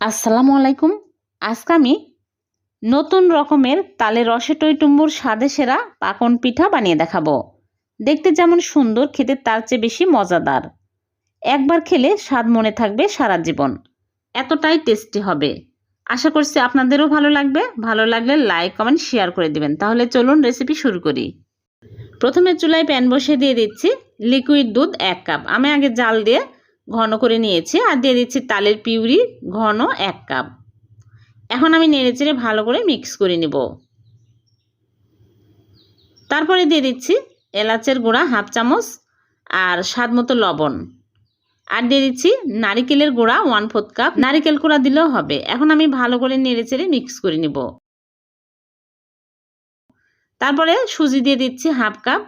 আসসালামু আলাইকুম। আজকে আমি নতুন রকমের তালে রসে টইটুম্বুর স্বাদে সেরা পাকন পিঠা বানিয়ে দেখাবো। দেখতে যেমন সুন্দর, খেতে তার চেয়ে বেশি মজাদার। একবার খেলে স্বাদ মনে থাকবে সারা জীবন। এতটাই টেস্টি হবে। আশা করছি আপনাদেরও ভালো লাগবে। ভালো লাগলে লাইক, কমেন্ট, শেয়ার করে দিবেন। তাহলে চলুন রেসিপি শুরু করি। প্রথমে চুলায় প্যান বসিয়ে দিয়ে দিচ্ছি লিকুইড দুধ এক কাপ। আমি আগে জাল দিয়ে ঘন করে নিয়েছি আর দিয়ে দিচ্ছি তালের পিউরি ঘন এক কাপ। এখন আমি নেড়ে চেড়ে ভালো করে মিক্স করে নেব। তারপরে দিয়ে দিচ্ছি এলাচের গুঁড়া হাফ চামচ আর স্বাদ মতো লবণ। আর দিয়ে দিচ্ছি নারিকেলের গুঁড়া ওয়ান ফোর্থ কাপ। নারিকেল গুঁড়া দিলেও হবে। এখন আমি ভালো করে নেড়ে চেড়ে মিক্স করে নেব। তারপরে সুজি দিয়ে দিচ্ছি হাফ কাপ।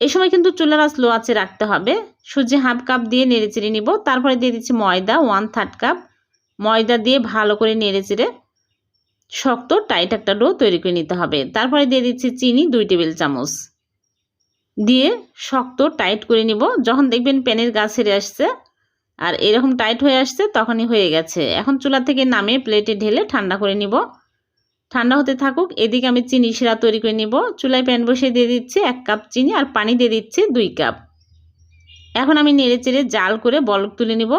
এই সময় কিন্তু চুলার আঁচ লো আছে রাখতে হবে। সুজি হাফ কাপ দিয়ে নেড়ে চেড়ে নিব। তারপরে দিয়ে দিচ্ছি ময়দা ওয়ান থার্ড কাপ ময়দা দিয়ে ভালো করে নেড়ে চেড়ে শক্ত টাইট একটা ডো তৈরি করে নিতে হবে। তারপরে দিয়ে দিচ্ছি চিনি, দুই টেবিল চামচ। দিয়ে শক্ত টাইট করে নিব। যখন দেখবেন প্যানের গা ছেড়ে আসছে আর এরকম টাইট হয়ে আসছে, তখনই হয়ে গেছে। এখন চুলা থেকে নামে প্লেটে ঢেলে ঠান্ডা করে নিব। ঠান্ডা হতে থাকুক, এদিকে আমি চিনি শিরা তৈরি করে নিব। চুলায় প্যান বসিয়ে দিয়ে দিচ্ছি এক কাপ চিনি আর পানি দিয়ে দিচ্ছি দুই কাপ। এখন আমি নেড়ে চেড়ে জাল করে বলক তুলে নিব।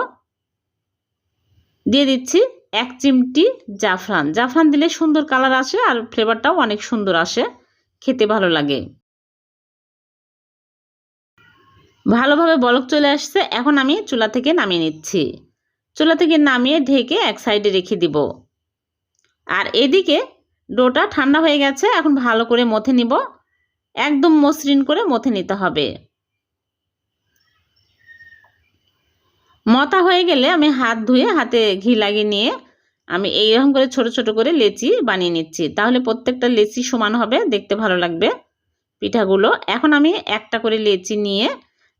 দিয়ে দিচ্ছি এক চিমটি জাফরান। জাফরান দিলে সুন্দর কালার আসে আর ফ্লেভারটাও অনেক সুন্দর আসে। খেতে ভালো লাগে। ভালোভাবে বলক চলে আসছে। এখন আমি চুলা থেকে নামিয়ে নিচ্ছি। চুলা থেকে নামিয়ে ঢেকে এক সাইডে রেখে দিব। আর এদিকে ডোটা ঠান্ডা হয়ে গেছে, এখন ভালো করে মথে নিব। একদম মসৃণ করে মথে নিতে হবে। মতা হয়ে গেলে আমি হাত ধুয়ে হাতে ঘি লাগিয়ে নিয়ে আমি এইরকম করে ছোট ছোট করে লেচি বানিয়ে নিচ্ছি। তাহলে প্রত্যেকটা লেচি সমান হবে, দেখতে ভালো লাগবে পিঠাগুলো। এখন আমি একটা করে লেচি নিয়ে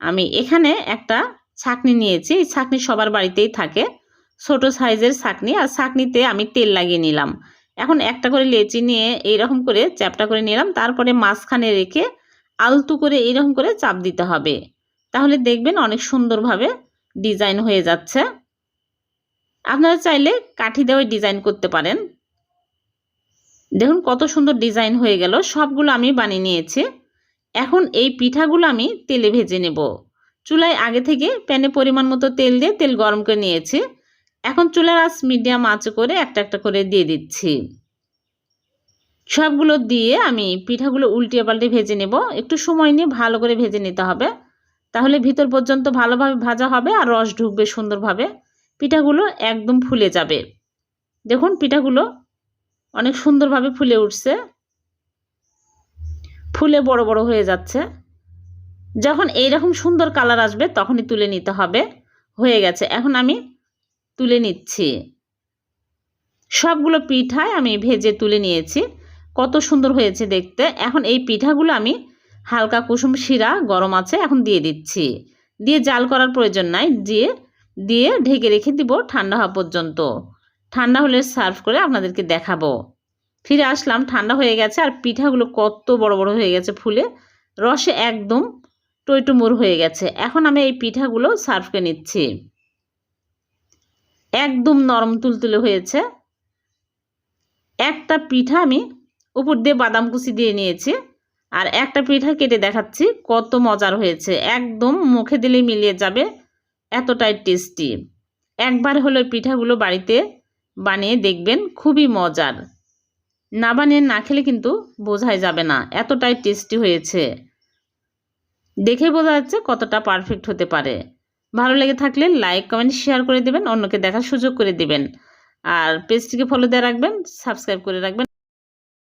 আমি এখানে একটা ছাকনি নিয়েছি। এই ছাকনি সবার বাড়িতেই থাকে। ছোট সাইজের ছাকনি, আর ছাকনিতে আমি তেল লাগিয়ে নিলাম। এখন একটা করে লেচি নিয়ে এইরকম করে চ্যাপটা করে নিলাম। তারপরে মাঝখানে রেখে আলতু করে এইরকম করে চাপ দিতে হবে। তাহলে দেখবেন অনেক সুন্দরভাবে ডিজাইন হয়ে যাচ্ছে। আপনারা চাইলে কাঠি দেওয়া ডিজাইন করতে পারেন। দেখুন কত সুন্দর ডিজাইন হয়ে গেল। সবগুলো আমি বানিয়ে নিয়েছি। এখন এই পিঠাগুলো আমি তেলে ভেজে নেব। চুলায় আগে থেকে প্যানে পরিমাণ মতো তেল দিয়ে তেল গরম করে নিয়েছি। এখন চুলার আঁচ মিডিয়াম আঁচ করে একটা একটা করে দিয়ে দিচ্ছি। সবগুলো দিয়ে আমি পিঠাগুলো উল্টিয়ে পাল্টে ভেজে নেব। একটু সময় নিয়ে ভালো করে ভেজে নিতে হবে। তাহলে ভিতর পর্যন্ত ভালোভাবে ভাজা হবে আর রস ঢুকবে সুন্দরভাবে। পিঠাগুলো একদম ফুলে যাবে। দেখুন, পিঠাগুলো অনেক সুন্দরভাবে ফুলে উঠছে। ফুলে বড় বড় হয়ে যাচ্ছে। যখন এইরকম সুন্দর কালার আসবে, তখনই তুলে নিতে হবে। হয়ে গেছে। এখন আমি তুলে নিচ্ছি। সবগুলো পিঠায় আমি ভেজে তুলে নিয়েছি। কত সুন্দর হয়েছে দেখতে। এখন এই পিঠাগুলো আমি হালকা কুসুম শিরা গরম আছে এখন দিয়ে দিচ্ছি। দিয়ে জাল করার প্রয়োজন নাই। দিয়ে দিয়ে ঢেকে রেখে দিব ঠান্ডা হওয়া পর্যন্ত। ঠান্ডা হলে সার্ভ করে আপনাদেরকে দেখাবো। ফিরে আসলাম, ঠান্ডা হয়ে গেছে আর পিঠাগুলো কত বড় বড় হয়ে গেছে ফুলে। রসে একদম টইটুমুর হয়ে গেছে। এখন আমি এই পিঠাগুলো সার্ভ করে নিচ্ছি। একদম নরম তুলতুলে হয়েছে। একটা পিঠা আমি উপর দিয়ে বাদাম কুচি দিয়ে নিয়েছি আর একটা পিঠা কেটে দেখাচ্ছি কত মজার হয়েছে। একদম মুখে দিলেই মিলিয়ে যাবে, এতটাই টেস্টি একবার হলো পিঠাগুলো বাড়িতে বানিয়ে দেখবেন, খুবই মজার। না বানিয়ে না খেলে কিন্তু বোঝাই যাবে না, এতটাই টেস্টি হয়েছে। দেখে বোঝা যাচ্ছে কতটা পারফেক্ট হতে পারে। ভালো লেগে থাকলে লাইক কমেন্ট শেয়ার করে দেবেন, অন্যকে দেখার সুযোগ করে দেবেন। আর পেজটিকে ফলো দিয়ে রাখবেন সাবস্ক্রাইব করে রাখবেন।